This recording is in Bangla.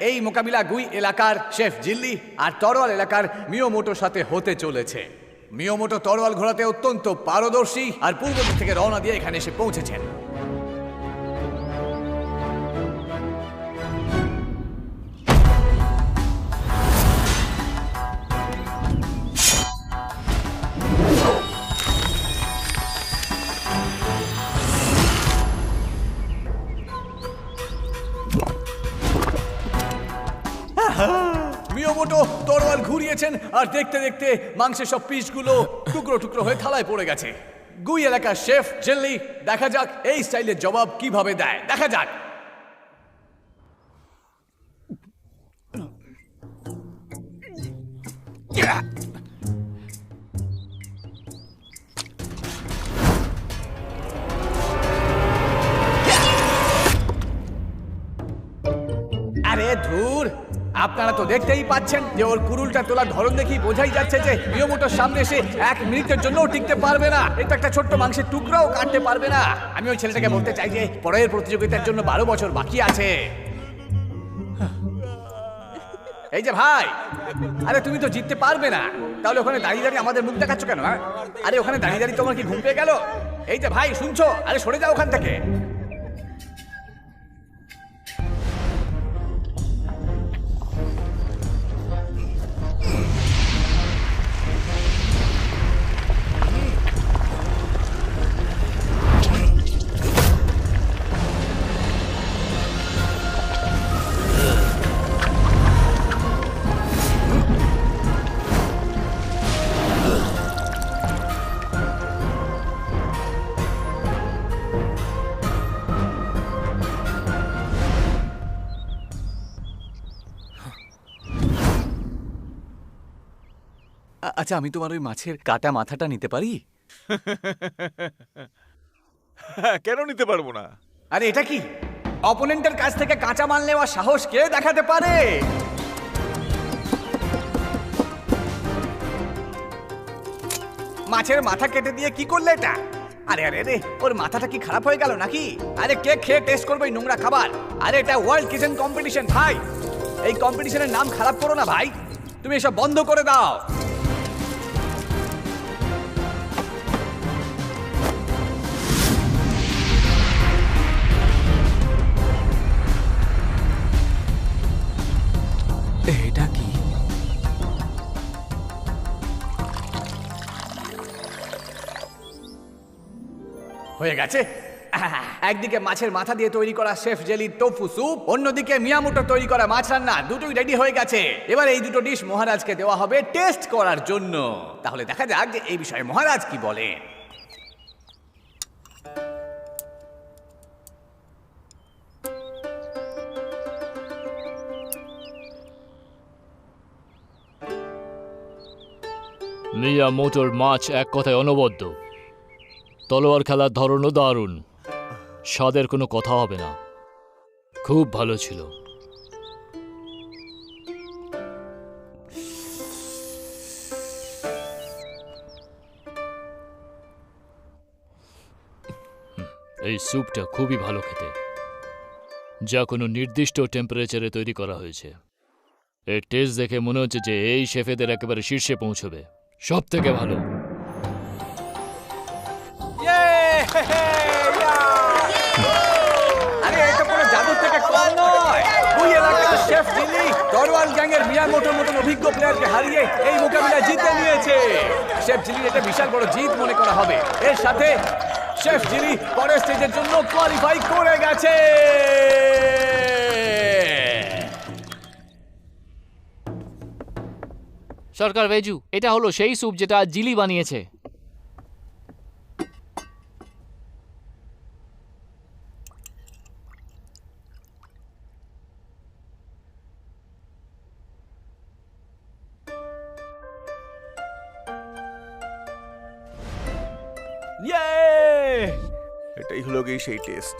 এই মোকাবিলা গুই এলাকার শেফ জিল্লি আর তরোয়াল এলাকার মিয়োমোটোর সাথে হতে চলেছে। মিয়োমোটো তরোয়াল ঘোরাতে অত্যন্ত পারদর্শী আর পূর্ব দিক থেকে রওনা দিয়ে এখানে এসে পৌঁছেছেন। মিয়োমোটো তরোয়াল ঘুরিয়েছেন আর দেখতে দেখতে মাংসের সব পিসগুলো টুকরো টুকরো হয়ে থালায় পড়ে গেছে। গুই এলাকার শেফ জেল্লি দেখা যাক এই স্টাইলের জবাব কীভাবে দেয়। দেখা যাক। আরে ধুর! আপনারা তো দেখতেই পাচ্ছেন যে ওর কুরুলটা তোলার ধরন দেখি বোঝাই যাচ্ছে যে মিয়োমোটোর সামনে এসে এক মিনিটের জন্য টিকতে পারবে না। এটা একটা ছোট্ট মাংসের টুকরাও কাটতে পারবে না। আমি ওই ছেলেটাকে বলতে চাই যে পরের প্রতিযোগিতার জন্য বারো বছর বাকি আছে। এই যে ভাই, আরে তুমি তো জিততে পারবে না। তাহলে ওখানে দাঁড়িয়ে দাঁড়িয়ে আমাদের মুখ দেখাচ্ছ কেন হ্যাঁ? আরে ওখানে দাঁড়িয়ে দাঁড়িয়ে তোমার কি ঘুম পেয়ে গেল? এই যে ভাই, শুনছো? আরে সরে যাও ওখান থেকে। আচ্ছা আমি তোমার ওই মাছের কাটা মাথাটা নিতে পারি? হ্যাঁ কেন নিতে পারব না? আরে এটা কি? অপোনেন্টের কাছ থেকে কাঁচা মাল নেওয়ার সাহস কে দেখাতে পারে? মাছের মাথা কেটে দিয়ে কি করলে এটা? আরে আরে রে ওর মাথাটা কি খারাপ হয়ে গেল নাকি? আরে কে খেয়ে টেস্ট করবে নোংরা খাবার? আরে এটা ওয়ার্ল্ড কিচেন কম্পিটিশন ভাই। এই কম্পিটিশনের নাম খারাপ করো না ভাই। তুমি এসব বন্ধ করে দাও। হয়ে গেছে। একদিকে মাছের মাথা দিয়ে তৈরি করা শেফ জেলির টোফু স্যুপ, অন্যদিকে মিয়ামোটো তৈরি করা মাছ রান্না, দুটোই রেডি হয়ে গেছে। এবার এই দুটো ডিশ মহারাজকে দেওয়া হবে টেস্ট করার জন্য। তাহলে দেখা যাক যে এই বিষয়ে মহারাজ কি বলেন মিয়া মোটর মাছ এক কথায় অনবদ্য। তলোয়ার খেলার ধরনও দারুণ। স্বাদের কোনো কথা হবে না। খুব ভালো ছিল। এই স্যুপটা খুবই ভালো খেতে। যা কোনো নির্দিষ্ট টেম্পারেচারে তৈরি করা হয়েছে। এর টেস্ট দেখে মনে হচ্ছে যে এই শেফেদের একেবারে শীর্ষে পৌঁছবে। সব থেকে ভালো। এর সাথে শেফ জিলি জন্য কোয়ালিফাই করে গেছে। সরকার ভেজু এটা হলো সেই স্যুপ যেটা জিলি বানিয়েছে। এটাই হলো গিয়ে সেই টেস্ট